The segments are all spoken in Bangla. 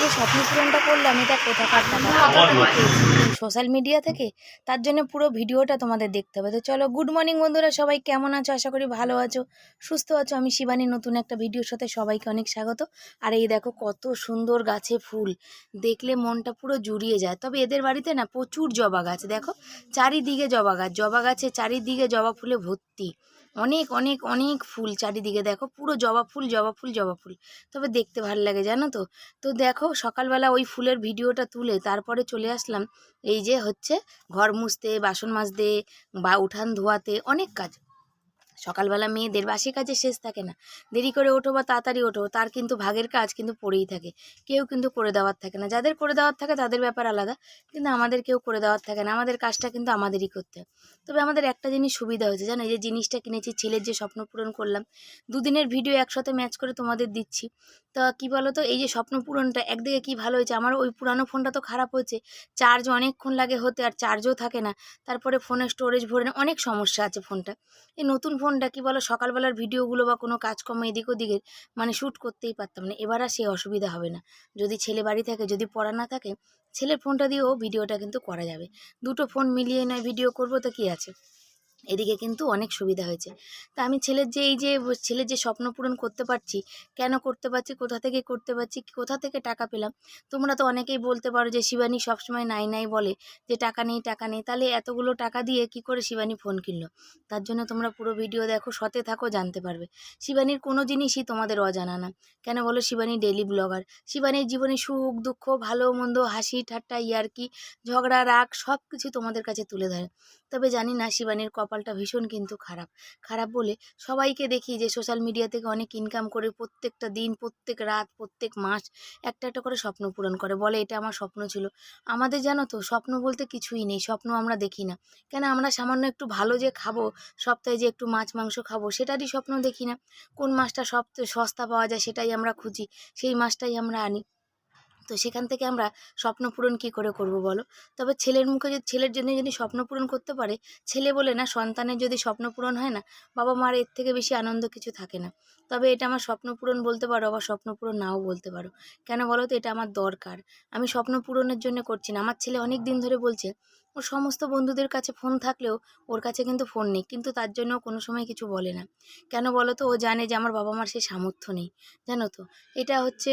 যে স্বপ্ন পূরণটা করলাম এটা কোথাকার সোশ্যাল মিডিয়া থেকে তার জন্য পুরো ভিডিওটা তোমাদের দেখতে হবে। তো চলো গুড মর্নিং বন্ধুরা সবাই কেমন আছো? আশা করি ভালো আছো সুস্থ আছো। আমি শিবানী নতুন একটা ভিডিওর সাথে সবাইকে অনেক স্বাগত। আর এই দেখো কত সুন্দর গাছে ফুল দেখলে মনটা পুরো জুড়িয়ে যায়। তবে এদের বাড়িতে না প্রচুর জবা গাছ দেখো চারিদিকে জবা গাছ জবা গাছে চারিদিকে জবা ফুলে ভর্তি। অনেক অনেক অনেক ফুল চারিদিকে দেখো, পুরো জবা ফুল জবা ফুল জবা ফুল। তবে দেখতে ভালো লাগে, জানো তো? তো দেখো, সকালবেলা ওই ফুলের ভিডিওটা তুলে তারপরে চলে আসলাম, এই যে হচ্ছে ঘর মুছতে, বাসন মাজতে বা উঠান ধোয়াতে অনেক কাজ। সকালবেলা মেয়েদের বাসি কাজে শেষ থাকে না। দেরি করে ওঠো বা তাড়াতাড়ি ওঠো, তার কিন্তু ভাগের কাজ কিন্তু পড়েই থাকে। কেউ কিন্তু করে দেওয়ার থাকে না। যাদের করে দেওয়ার থাকে তাদের ব্যাপার আলাদা, কিন্তু আমাদের কেউ করে দেওয়ার থাকে না। আমাদের কাজটা কিন্তু আমাদেরই করতে হয়। তবে আমাদের একটা জিনিস সুবিধা হয়েছে, জানো? এই যে জিনিসটা কিনেছি, ছেলের যে স্বপ্ন পূরণ করলাম, দুদিনের ভিডিও একসাথে ম্যাচ করে তোমাদের দিচ্ছি। তা কী বলো তো এই যে স্বপ্ন পূরণটা, একদিকে কি ভালো হয়েছে? আমার ওই পুরানো ফোনটা তো খারাপ হয়েছে। চার্জ অনেকক্ষণ লাগে হতে, আর চার্জও থাকে না। তারপরে ফোনের স্টোরেজ ভরে অনেক সমস্যা আছে ফোনটা। এই নতুন ফোনটা কি বলো? সকালবেলার ভিডিওগুলো বা কোনো কাজকর্ম এদিক ওদিকের মানে শ্যুট করতেই পারতাম না। এবার আর সেই অসুবিধা হবে না। যদি ছেলে বাড়ি থাকে, যদি পড়া না থাকে, ছেলের ফোনটা দিয়েও ভিডিওটা কিন্তু করা যাবে। দুটো ফোন মিলিয়ে নয় ভিডিও করব তো কী আছে? এদিকে কিন্তু অনেক সুবিধা হয়েছে। তা আমি ছেলের যে এই যে ছেলের যে স্বপ্ন পূরণ করতে পারছি, কেন করতে পারছি, কোথা থেকে করতে পারছি, কোথা থেকে টাকা পেলাম, তোমরা তো অনেকেই বলতে পারো যে শিবানী সবসময় নাই নাই বলে যে টাকা নেই টাকা নেই, তাহলে এতগুলো টাকা দিয়ে কি করে শিবানী ফোন কিনলো? তার জন্য তোমরা পুরো ভিডিও দেখো, সতে থাকো, জানতে পারবে। শিবানীর কোনো জিনিসই তোমাদের অজানা না। কেন বলো? শিবানী ডেলি ব্লগার শিবানীর জীবনে সুখ, দুঃখ, ভালো, মন্দ, হাসি, ঠাট্টা, ইয়ার্কি, ঝগড়া, রাগ সব কিছু তোমাদের কাছে তুলে ধরে। তবে জানি না শিবানীর কপালটা ভীষণ কিন্তু খারাপ। খারাপ বলে সবাইকে দেখি যে সোশ্যাল মিডিয়া থেকে অনেক ইনকাম করে প্রত্যেকটা দিন, প্রত্যেক রাত, প্রত্যেক মাস একটা একটা করে স্বপ্ন পূরণ করে। বলে, এটা আমার স্বপ্ন ছিল। আমাদের জানো তো, স্বপ্ন বলতে কিছুই নেই, স্বপ্ন আমরা দেখি না। কেন আমরা সামান্য একটু ভালো যে খাব, সপ্তাহে যে একটু মাছ, মাংস খাব, সেটারই স্বপ্ন দেখি না। কোন মাছটা সব সস্তা পাওয়া যায় সেটাই আমরা খুঁজি, সেই মাছটাই আমরা আনি। তো সেখান থেকে আমরা স্বপ্ন পূরণ কী করে করব বলো? তবে ছেলের মুখে যদি, ছেলের জন্য যদি স্বপ্ন পূরণ করতে পারে, ছেলে বলে না, সন্তানের যদি স্বপ্ন পূরণ হয় না, বাবা মার এর থেকে বেশি আনন্দ কিছু থাকে না। তবে এটা আমার স্বপ্ন পূরণ বলতে পারো, আবার স্বপ্ন পূরণ নাও বলতে পারো। কেন বলো তো? এটা আমার দরকার। আমি স্বপ্ন পূরণের জন্য করছি না। আমার ছেলে অনেক দিন ধরে বলছে, ওর সমস্ত বন্ধুদের কাছে ফোন থাকলেও ওর কাছে কিন্তু ফোন নেই। কিন্তু তার জন্য কোনো সময় কিছু বলে না। কেন বলো তো? ও জানে যে আমার বাবা মার সে সামর্থ্য নেই। জানো তো? এটা হচ্ছে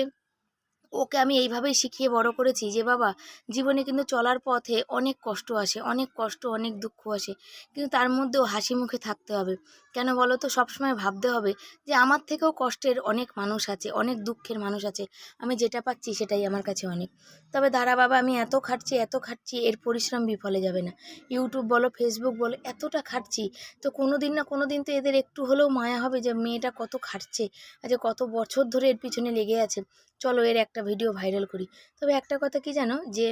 ওকে আমি এইভাবেই শিখিয়ে বড় করেছি যে, বাবা, জীবনে কিন্তু চলার পথে অনেক কষ্ট আসে, অনেক কষ্ট, অনেক দুঃখ আসে। কিন্তু তার মধ্যেও হাসি মুখে থাকতে হবে। কেন বলো তো? সবসময় ভাবতে হবে যে, আমার থেকেও কষ্টের অনেক মানুষ আছে, অনেক দুঃখের মানুষ আছে। আমি যেটা পাচ্ছি সেটাই আমার কাছে অনেক। তবে দাঁড়া বাবা, আমি এত খাটছি এত খাটছি, এর পরিশ্রম বিফলে যাবে না। ইউটিউব বলো ফেসবুক বলো, এতটা খাটছি তো কোনো দিন না কোনো দিন তো এদের একটু হলেও মায়া হবে যে, মেয়েটা কত খাটছে আজ কত বছর ধরে এর পিছনে লেগে আছে। চলো, এর একটা ভিডিও ভাইরাল করি। তবে একটা কথা কি জানো? যে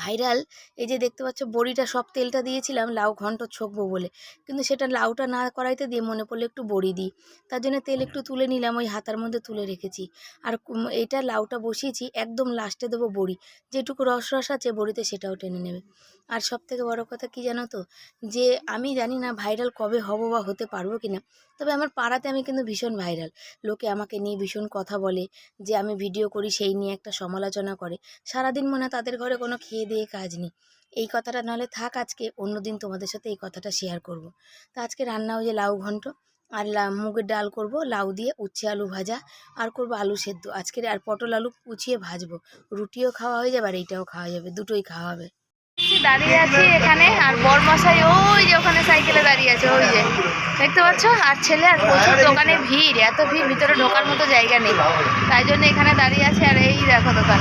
ভাইরাল, এই যে দেখতে পাচ্ছ বড়িটা সব তেলটা দিয়েছিলাম, লাউ ঘন্ট ছকবো বলে। কিন্তু সেটা লাউটা না করাইতে দিয়ে মনে পড়ল একটু বড়ি দিই। তার জন্য তেল একটু তুলে নিলাম, ওই হাতার মধ্যে তুলে রেখেছি। আর এটা লাউটা বসিয়েছি, একদম লাস্টে দেবো বড়ি। যেটুকু রস রস আছে বড়িতে সেটাও টেনে নেবে। আর সব থেকে বড়ো কথা কি জানো তো, যে আমি জানি না ভাইরাল কবে হব বা হতে পারব কি না তবে আমার পাড়াতে আমি কিন্তু ভীষণ ভাইরাল। লোকে আমাকে নিয়ে ভীষণ কথা বলে, যে আমি ভিডিও করি, সেই নিয়ে একটা সমালোচনা করে। সারাদিন মনে তাদের ঘরে কোনো খেয়ে দিয়ে কাজ নেই। এই কথাটা নাহলে থাক আজকে অন্যদিন তোমাদের সাথে এই কথাটা শেয়ার করব। তো আজকে রান্না হয়ে লাউ ঘন্ট আর মুগের ডাল করব, লাউ দিয়ে উচ্ছে আলু ভাজা আর করব আলু সেদ্ধ। আজকের আর পটল আলু কুচিয়ে ভাজবো। রুটিও খাওয়া হয়ে যাবে আর এইটাও খাওয়া যাবে, দুটোই খাওয়া হবে। দাঁড়িয়ে আছি এখানে আর বর মশাই ওই যে ওখানে সাইকেলে দাঁড়িয়ে আছে, ওই যে। দেখতে পাচ্ছ? আর ছেলে আর প্রচুর দোকানে ভিড়, এত ভিড়, ভিতরে ঢোকার মতো জায়গা নেই। তাই জন্য এখানে দাঁড়িয়ে আছে আর এই দেখো দোকান।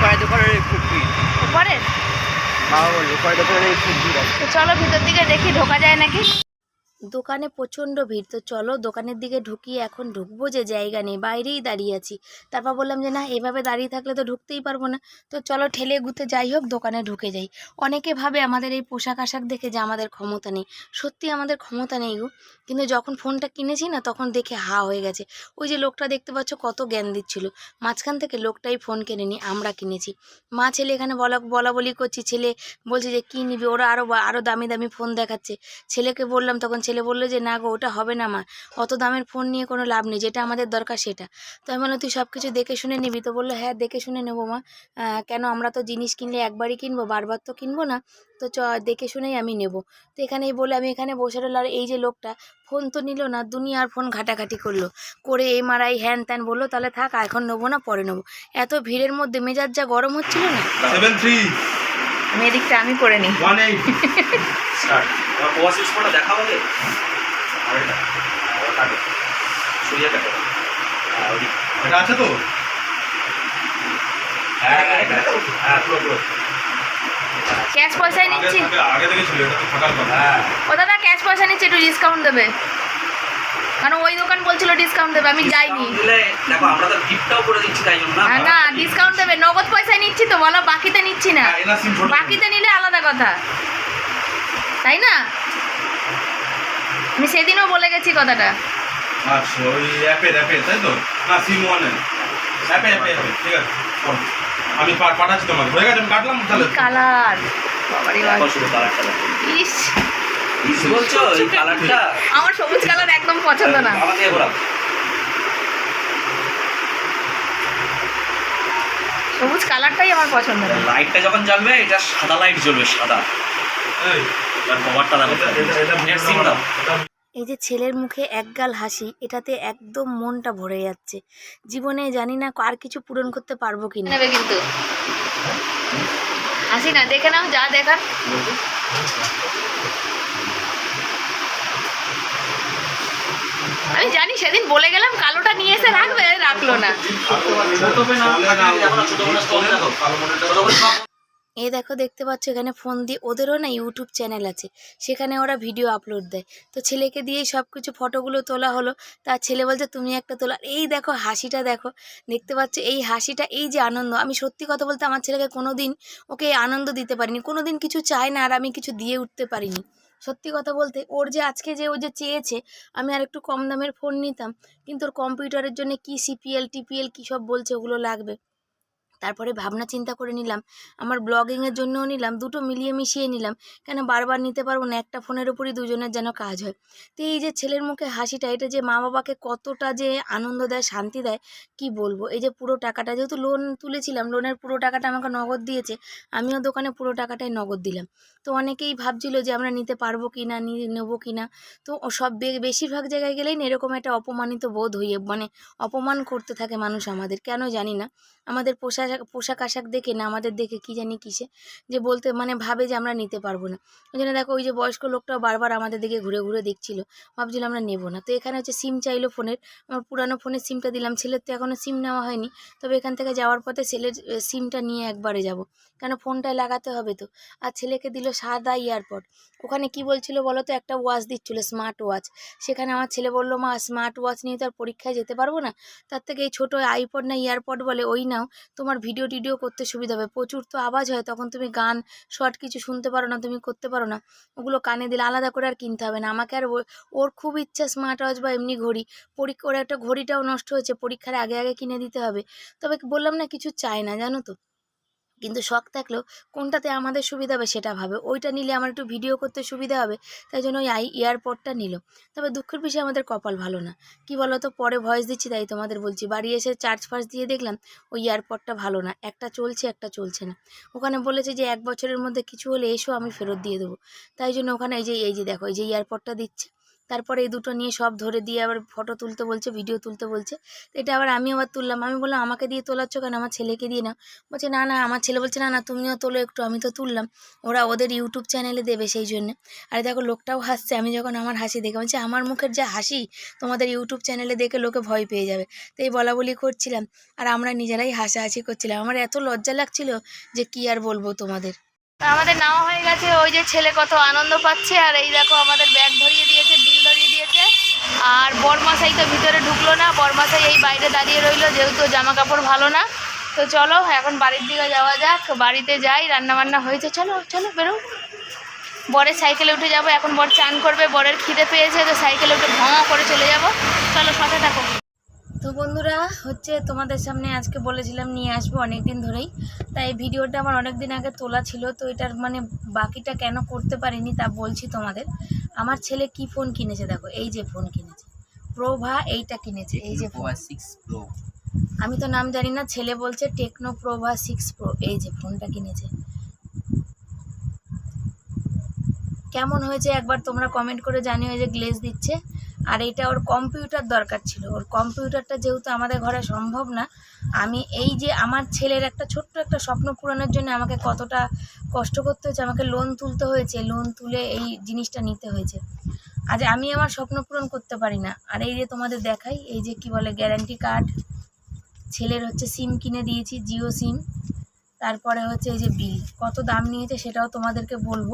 নাকি দোকানের খুব ভিড়। উপরে? বাবা বলল ওপারে দোকানের খুব ভিড় আছে। চলো ভিতর দিকে দেখি ঢোকা যায় নাকি? দোকানে প্রচণ্ড ভিড়। তো চলো দোকানের দিকে ঢুকিয়ে এখন ঢুকবো যে জায়গা নেই, বাইরেই দাঁড়িয়ে আছি। তারপর বললাম যে, না, এভাবে দাঁড়িয়ে থাকলে তো ঢুকতেই পারব না। তো চলো ঠেলে গুতে যাই হোক, দোকানে ঢুকে যাই। অনেকে ভাবে আমাদের এই পোশাক আশাক দেখে যে আমাদের ক্ষমতা নেই। সত্যি আমাদের ক্ষমতা নেই গো। কিন্তু যখন ফোনটা কিনেছি না, তখন দেখে হা হয়ে গেছে। ওই যে লোকটা দেখতে পাচ্ছ কত জ্ঞান দিচ্ছিল। মাঝখান থেকে লোকটাই ফোন কিনে নি আমরা কিনেছি। মা ছেলে এখানে বলা বলা বলি করছি, ছেলে বলছে যে, কী নিবি? ওরা আরও আরও দামি দামি ফোন দেখাচ্ছে। ছেলেকে বললাম, তখন ছেলে বলল যে না গো ওটা হবে না মা। অত দামের ফোন নিয়ে কোনো লাভ নেই যেটা আমাদের দরকার সেটা। তো আমি বললাম তুই সব কিছু দেখে শুনে নিবি? তো বলল হ্যাঁ দেখে শুনে নেব মা। কেন আমরা তো জিনিস কিনলে একবারই কিনবো বারবার তো কিনবো না। তো চ দেখে শুনেই আমি নেব। তো এখানেই বলে আমি এখানে বসে রইলাম আর এই যে লোকটা ফোন তো নিল না দুনিয়ার ফোন ঘাটাঘাটি করল। করে এমআরআই হ্যান ত্যান বলল তাহলে থাক এখন নেব না পরে নেব। এত ভিড়ের মধ্যে মেজাজ যা গরম হচ্ছিল না? আমি এদিকটা আমি করে নিই। ফোনটা দেখা হবে? সরিয়ে কাটো হ্যাঁ এটা আছে তো? হ্যাঁ হ্যাঁ হ্যাঁ, ক্যাশ পয়সায় নিচ্ছি। আগে থেকে ছিল এটা তো থাকার কথা। ও দাদা ক্যাশ পয়সা নিচ্ছে একটু ডিসকাউন্ট দেবে। কারণ ওই দোকান বলছিল ডিসকাউন্ট দেবে আমি যাইনি। দেখো আমরা তো গিফটটাও করে দিচ্ছি তাই জন্য না? না ডিসকাউন্ট দেবে। নগদ নিচ্ছি তো বলো বাকিতে নিচ্ছি না। বাকিতে নিলে আলাদা কথা। তাই না? আমি সেদিনও বলে গেছি কথাটা। আচ্ছা ওই তাই তো? না সিম ওয়ানের অ্যাপে অ্যাপে অ্যাপে ঠিক আছে আমি পাঠাচ্ছি তোমাকে। হয়ে গেছে আমি কাটলাম তাহলে। কালার? বাবারে বাবা। শুধু কালারটা দেখো ইস। ইস বলছো এই কালারটা? আমার সবুজ কালার একদম পছন্দ না। আমাকে সবুজ কালারটাই আমার পছন্দ না। লাইটটা যখন জ্বলবে এটা সাদা লাইট জ্বলবে সাদা। এই, এই যে ছেলের মুখে একগাল হাসি এটাতে একদম মনটা ভরে যাচ্ছে। জীবনে জানি না আর কিছু পূরণ করতে পারব কি নেবে কিন্তু। হাসি না দেখে নাও যা দেখার। আমি জানি সেদিন বলে গেলাম কালোটা নিয়ে এসে রাখবে রাখল না। এই দেখো দেখতে পাচ্ছ এখানে ফোন দিয়ে, ওদেরও না ইউটিউব চ্যানেল আছে। সেখানে ওরা ভিডিও আপলোড দেয়। তো ছেলেকে দিয়েই সব কিছু ফটোগুলো তোলা হলো। তার ছেলে বলছে, তুমি একটা তোলা। এই দেখো হাসিটা দেখো। দেখতে পাচ্ছ এই হাসিটা, এই যে আনন্দ। আমি সত্যি কথা বলতে আমার ছেলেকে কোনো দিন ওকে আনন্দ দিতে পারিনি। কোনো দিন কিছু চায় না আর আমি কিছু দিয়ে উঠতে পারিনি। সত্যি কথা বলতে, ওর যে আজকে যে ও যে চেয়েছে, আমি আর একটু কম দামের ফোন নিতাম। কিন্তু ওর কম্পিউটারের জন্য কি সিপিএল টিপিএল কী সব বলছে ওগুলো লাগবে। তারপরে ভাবনা চিন্তা করে নিলাম, আমার ব্লগিংয়ের জন্যও নিলাম, দুটো মিলিয়ে মিশিয়ে নিলাম, কেন বারবার নিতে পারব না? একটা ফোনের উপরই দুজনের যেন কাজ হয়। তো এই যে ছেলের মুখে হাসিটা, এটা যে মা বাবাকে কতটা যে আনন্দ দেয়, শান্তি দেয়, কি বলব? এই যে পুরো টাকাটা, যেহেতু লোন তুলেছিলাম লোনের পুরো টাকাটা আমাকে নগদ দিয়েছে, আমিও দোকানে পুরো টাকাটাই নগদ দিলাম। তো অনেকেই ভাবছিল যে আমরা নিতে পারব কি না, নেব কি না তো সব বেশিরভাগ জায়গায় গেলেই না, এরকম একটা অপমানিত বোধ হইয়ে মানে অপমান করতে থাকে মানুষ আমাদের, কেন জানি না? আমাদের পোশাক পোশাক আশাক দেখে না, আমাদের দেখে কি জানি কিসে, যে বলতে মানে ভাবে যে আমরা নিতে পারব না। ওই জন্য দেখো ওই যে বয়স্ক লোকটাও বারবার আমাদের দিকে ঘুরে ঘুরে দেখছিল। ভাবছিলাম আমরা নেব না। তো এখানে হচ্ছে সিম চাইলো ফোনের। আমার পুরানো ফোনের সিমটা দিলাম। ছেলের তো এখনও সিম নেওয়া হয়নি। তবে এখান থেকে যাওয়ার পথে ছেলের সিমটা নিয়ে একবারে যাব। কেন ফোনটায় লাগাতে হবে তো? আর ছেলেকে দিল সাদা ইয়ারপড। ওখানে কি বলছিল বলো তো? একটা ওয়াচ দিচ্ছিল, স্মার্ট ওয়াচ। সেখানে আমার ছেলে বলল, মা, স্মার্ট ওয়াচ নিয়ে তো আর পরীক্ষায় যেতে পারব না? তার থেকে এই ছোটো আইপড না ইয়ারপড বলে, ওই নাও। তোমার ভিডিও টিডিও করতে সুবিধা হবে। প্রচুর তো আওয়াজ হয়, তখন তুমি গান শর্ট কিছু শুনতে পারো না, তুমি করতে পারো না। ওগুলো কানে দিলে আলাদা করে আর কিনতে হবে না। আমাকে আর ওর খুব ইচ্ছা স্মার্ট ওয়াচ বা এমনি ঘড়ি। পরীক্ষা, ওর একটা ঘড়িটাও নষ্ট হয়েছে, পরীক্ষার আগে আগে কিনে দিতে হবে। তবে বললাম না, কিছু চায় না, জানো তো। কিন্তু শখ থাকলেও কোনটাতে আমাদের সুবিধা হবে সেটা ভাবে। ওইটা নিলে আমার একটু ভিডিও করতে সুবিধা হবে, তাই জন্য ওই আই ইয়ারপডটা নিল। তবে দুঃখের বিষয়, আমাদের কপাল ভালো না। কি বলো তো পরে ভয়েস দিচ্ছি, তাই তোমাদের বলছি। বাড়ি এসে চার্জ ফার্জ দিয়ে দেখলাম, ওই ইয়ারপডটা ভালো না। একটা চলছে একটা চলছে না। ওখানে বলেছে যে, এক বছরের মধ্যে কিছু হলে এসো, আমি ফেরত দিয়ে দেবো। তাই জন্য ওখানে এই যে এই যে দেখো, এই যে ইয়ারপডটা দিচ্ছে। তারপরে এই দুটো নিয়ে সব ধরে দিয়ে আবার ফটো তুলতে বলছে ভিডিও তুলতে বলছে। এটা আবার আমি আবার তুললাম। আমি বললাম, আমাকে দিয়ে তোলাচ্ছ কেন? আমার ছেলেকে দিয়ে নাও। বলছে, না না, আমার ছেলে বলছে, না না, তুমিও তোলো একটু, আমি তো তুললাম। ওরা ওদের ইউটিউব চ্যানেলে দেবে সেই জন্যে। আর দেখো, লোকটাও হাসছে। আমি যখন আমার হাসি দেখে, বলছি, আমার মুখের যে হাসি, তোমাদের ইউটিউব চ্যানেলে দেখে লোকে ভয় পেয়ে যাবে। তো এই বলা বলি করছিলাম। আর আমরা নিজেরাই হাসাহাসি করছিলাম। আমার এত লজ্জা লাগছিল যে কি আর বলব তোমাদের। আমাদের নেওয়া হয়ে গেছে। ওই যে ছেলে কত আনন্দ পাচ্ছে। আর এই দেখো, আমাদের ব্যাগ ধরিয়ে দিয়েছে। আর বরমাসাই তো ভিতরে ঢুকলো না বরমাসাই এই বাইরে দাঁড়িয়ে রইল, যেহেতু জামা কাপড় ভালো না। তো চলো, এখন বাড়ির দিকে যাওয়া যাক, বাড়িতে যাই রান্না বান্না হয়েছে। চলো চলো, বেরো। বরের সাইকেলে উঠে যাব, এখন বর চান করবে, বরের খিদে পেয়েছে, তো সাইকেলে উঠে ভঁ করে চলে যাব। চলো, সাথে থাকো। তো বন্ধুরা, হচ্ছে তোমাদের সামনে আজকে বলেছিলাম নিয়ে আসব অনেক দিন ধরেই। তাই ভিডিওটা আমার অনেক দিন আগে তোলা ছিল, তো এটার মানে বাকিটা কেন করতে পারিনি তা বলছি তোমাদের। আমার ছেলে কি ফোন কিনেছে দেখো, এই যে ফোন কিনেছে। প্রভা এইটা কিনেছে এই যে ফোন সিক্স প্রো আমি তো নাম জানি না ছেলে বলছে টেকনো প্রভা সিক্স প্রো এই যে ফোনটা কিনেছে। কেমন হয়েছে একবার তোমরা কমেন্ট করে জানিও এই যে গ্লেজ দিচ্ছে। আর এটা ওর কম্পিউটার দরকার ছিল ওর কম্পিউটারটা যেহেতু আমাদের ঘরে সম্ভব না আমি এই যে আমার ছেলের একটা ছোট্ট একটা স্বপ্ন পূরণের জন্য আমাকে কতটা কষ্ট করতে হয়েছে আমাকে লোন তুলতে হয়েছে লোন তুলে এই জিনিসটা নিতে হয়েছে। আজ আমি আমার স্বপ্ন পূরণ করতে পারি না। আর এই যে তোমাদের দেখাই, এই যে কি বলে গ্যারান্টি কার্ড ছেলের হচ্ছে সিম কিনে দিয়েছি জিও সিম তারপরে হচ্ছে এই যে বিল কত দাম নিয়েছে সেটাও তোমাদেরকে বলব।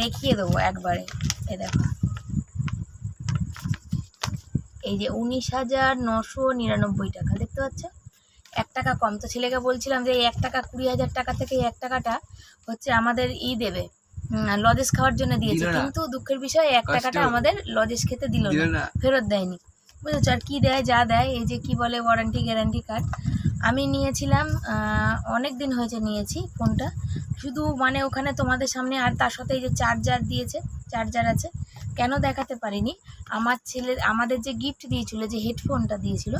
দেখিয়ে দেবো একবারে এ দেখো। এই যে উনিশ হাজার নশো নিরানব্বই টাকা, দেখতে পাচ্ছ? এক টাকা কম। তো ছেলেকে বলছিলাম যে এই এক টাকা কুড়ি হাজার টাকা থেকে এই এক টাকাটা হচ্ছে আমাদের ই দেবে। লজেস খাওয়ার জন্য দিয়েছে। কিন্তু দুঃখের বিষয় এক টাকাটা আমাদের লজেস খেতে দিল না। ফেরত দেয়নি। বুঝেছ? আর কী দেয় যা দেয় এই যে কি বলে ওয়ারেন্টি গ্যারান্টি কার্ড আমি নিয়েছিলাম অনেক দিন হয়েছে নিয়েছি ফোনটা। শুধু মানে ওখানে তোমাদের সামনে আর তার সাথে এই যে চার্জার দিয়েছে চার্জার আছে। কেন দেখাতে পারিনি? আমার ছেলে আমাদের যে গিফট দিয়েছিল যে হেডফোনটা দিয়েছিল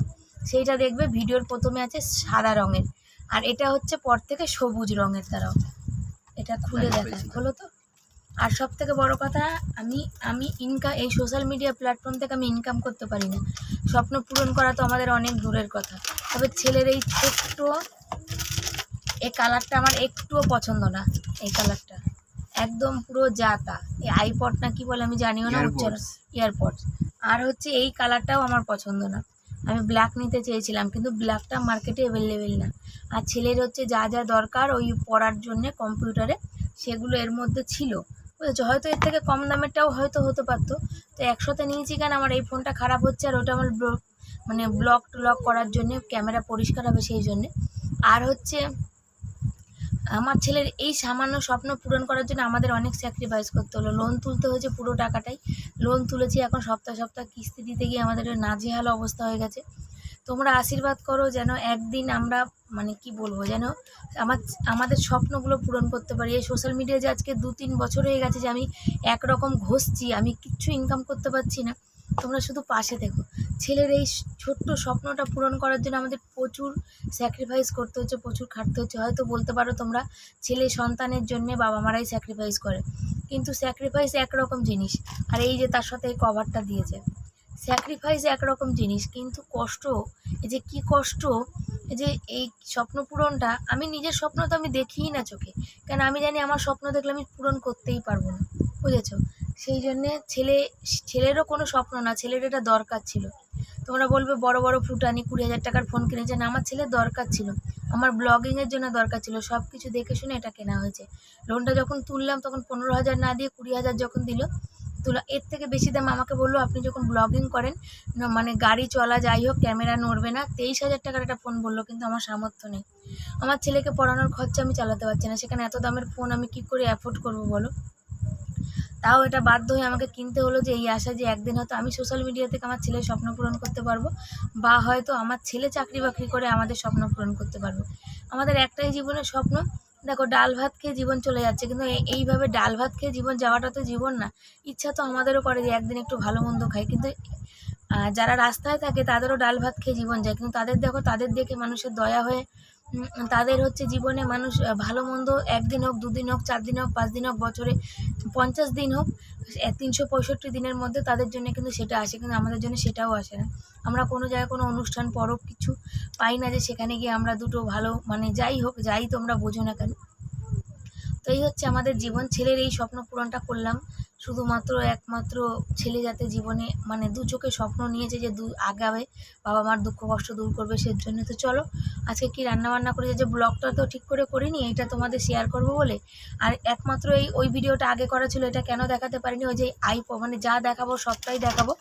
সেইটা দেখবে ভিডিওর প্রথমে আছে সাদা রঙের। আর এটা হচ্ছে পর থেকে সবুজ রঙের তারাও এটা খুলে দেখা। খোলো তো। আর সব থেকে বড় কথা আমি আমি ইনকাম এই সোশ্যাল মিডিয়া প্ল্যাটফর্ম থেকে আমি ইনকাম করতে পারি না। স্বপ্ন পূরণ করা তো আমাদের অনেক দূরের কথা। তবে ছেলের এই ছোট্ট এই কালারটা আমার একটুও পছন্দ না এই কালারটা একদম পুরো জাতা। এই আইপড না কি বলে আমি জানিও না উচ্চারণ। এয়ারপডস আর হচ্ছে এই কালারটাও আমার পছন্দ না। আমি ব্ল্যাক নিতে চেয়েছিলাম কিন্তু ব্ল্যাকটা মার্কেটে অ্যাভেলেবেল না। আর ছেলের হচ্ছে যা যা দরকার ওই পড়ার জন্যে কম্পিউটারে সেগুলো এর মধ্যে ছিল। বুঝেছ? হয়তো এর থেকে কম দামেরটাও হয়তো হতে পারতো। তো একশোতে নিয়েছি কেন? আমার এই ফোনটা খারাপ হচ্ছে আর ওটা আমার মানে ব্লক টলক করার জন্যে, ক্যামেরা পরিষ্কার হবে সেই জন্যে। আর হচ্ছে, আমার ছেলের এই সামান্য স্বপ্ন পূরণ করার জন্য আমাদের অনেক স্যাক্রিফাইস করতে হলো। লোন তুলতে হয়েছে পুরো টাকাটাই। লোন তুলেছি এখন সপ্তাহ সপ্তাহ কিস্তি দিতে গিয়ে আমাদের নাজেহাল অবস্থা হয়ে গেছে। তোমরা আশীর্বাদ করো যেন একদিন আমরা মানে কি বলব, যেন আমার, আমাদের স্বপ্নগুলো পূরণ করতে পারি। এই সোশ্যাল মিডিয়ায় যে আজকে দু তিন বছর হয়ে গেছে যে আমি একরকম ঘষছি, আমি কিচ্ছু ইনকাম করতে পারছি না। তোমরা শুধু পাশে দেখো ছেলের এই ছোট্ট স্বপ্নটা পূরণ করার জন্য আমাদের প্রচুর স্যাক্রিফাইস করতে হচ্ছে, প্রচুর খাটতে হচ্ছে। হয়তো বলতে পারো তোমরা ছেলে সন্তানের জন্য বাবা মারাই স্যাক্রিফাইস করে। কিন্তু স্যাক্রিফাইস একরকম জিনিস। আর এই যে তার সাথে এই কভারটা দিয়েছে। স্যাক্রিফাইস একরকম জিনিস, কিন্তু কষ্ট, এই যে কি কষ্ট যে এই স্বপ্ন পূরণটা, আমি নিজের স্বপ্ন তো আমি দেখিই না চোখে। কেন আমি জানি আমার স্বপ্ন দেখলে আমি পূরণ করতেই পারব না, বুঝেছ? সেই জন্যে ছেলে, ছেলেরও কোনো স্বপ্ন না, ছেলের এটা দরকার ছিল। তোমরা বলবে, বড় বড় ফুটানি, কুড়ি হাজার টাকার ফোন কিনেছে। না, আমার ছেলের দরকার ছিল। আমার ব্লগিংয়ের জন্য দরকার ছিল সব কিছু দেখে শুনে এটা কেনা হয়েছে। লোনটা যখন তুললাম, তখন পনেরো হাজার না দিয়ে কুড়ি হাজার যখন দিল তোলা, এর থেকে বেশি দাম আমাকে বলল, আপনি যখন ব্লগিং করেন মানে গাড়ি চলা যাই হোক, ক্যামেরা নড়বে না, তেইশ হাজার টাকার একটা ফোন বলল, কিন্তু আমার সামর্থ্য নেই। আমার ছেলেকে পড়ানোর খরচা আমি চালাতে পারছি না, সেখানে এত দামের ফোন আমি কি করে অ্যাফোর্ড করব বলো? তাও এটা বাধ্য হয়ে আমাকে কিনতে হলো যে, এই আশা যে একদিন হয়তো আমি সোশ্যাল মিডিয়া থেকে আমার ছেলের স্বপ্ন পূরণ করতে পারব, বা হয়তো আমার ছেলে চাকরি বাকরি করে আমাদের স্বপ্ন পূরণ করতে পারব। আমাদের একটাই জীবনের স্বপ্ন দেখো, ডাল ভাত খেয়ে জীবন চলে যাচ্ছে, কিন্তু এইভাবে ডাল ভাত খেয়ে জীবন যাওয়াটা তো জীবন না। ইচ্ছা তো আমাদেরও করে যে একদিন একটু ভালো মন্দ খাই, কিন্তু যারা রাস্তায় থাকে তাদেরও ডাল ভাত খেয়ে জীবন যায়, কিন্তু তাদের দেখো, তাদের দেখে মানুষের দয়া হয়ে তাদের হচ্ছে জীবনে মানুষ ভালো মন্দ একদিন হোক, দুদিন হোক চার দিন হোক পাঁচ দিন হোক, বছরে পঞ্চাশ দিন হোক তিনশো পঁয়ষট্টি দিনের মধ্যে তাদের জন্য কিন্তু সেটা আসে, কিন্তু আমাদের জন্য সেটাও আসে না। আমরা কোনো জায়গায় কোনো অনুষ্ঠান, পরব কিছু পাই না যে সেখানে গিয়ে আমরা দুটো ভালো মানে যাই হোক, যাই তোমরা বোঝো না কেন। তো এই হচ্ছে আমাদের জীবন, ছেলের এই স্বপ্ন পূরণটা করলাম। শুধুমাত্র একমাত্র ছেলে যাতে জীবনে মানে দু চোখে স্বপ্ন নিয়েছে যে দু আগাবে, বাবা মার দুঃখ কষ্ট দূর করবে সে জন্য তো চলো, আজকে কি রান্না বান্না করেছে যে ব্লগটা তো ঠিক করে করিনি এটা তোমাদের শেয়ার করব বলে। আর একমাত্র এই, ওই ভিডিওটা আগে করা ছিল, এটা কেন দেখাতে পারিনি, ওই যে আই মানে যা দেখাবো সবটাই দেখাবো,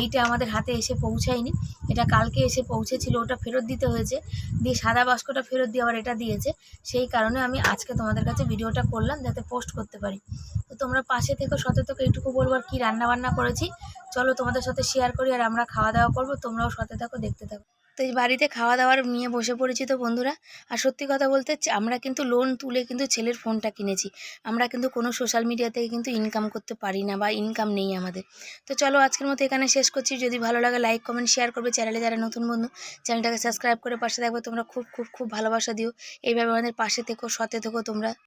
এইটা আমাদের হাতে এসে পৌঁছায়নি। এটা কালকে এসে পৌঁছেছিল, ওটা ফেরত দিতে হয়েছে। দিয়ে সাদা বাস্কটা ফেরত দিয়ে আবার এটা দিয়েছে। সেই কারণে আমি আজকে তোমাদের কাছে ভিডিওটা করলাম, যাতে পোস্ট করতে পারি। তোমরা পাশে থেকে সতে থেকে, এইটুকু বলব আর কী রান্না বান্না করেছি। চলো তোমাদের সাথে শেয়ার করি আর আমরা খাওয়া দাওয়া করব, তোমরাও সাথে থাকো, দেখতে থাকো। তো এই বাড়িতে খাওয়া দাওয়ার নিয়ে বসে পড়েছি তো বন্ধুরা। আর সত্যি কথা বলতে আমরা কিন্তু লোন তুলে কিন্তু ছেলের ফোনটা কিনেছি। আমরা কিন্তু কোনো সোশ্যাল মিডিয়া থেকে কিন্তু ইনকাম করতে পারি না বা ইনকাম নেই আমাদের। তো চলো আজকের মতো এখানে শেষ করছি। যদি ভালো লাগে লাইক কমেন্ট শেয়ার করবে চ্যানেলে যারা নতুন বন্ধু, চ্যানেলটাকে সাবস্ক্রাইব করে পাশে থাকবে। তোমরা খুব খুব খুব ভালোবাসা দিও। এইভাবে আমাদের পাশে থেকো, সতে থেকো তোমরা।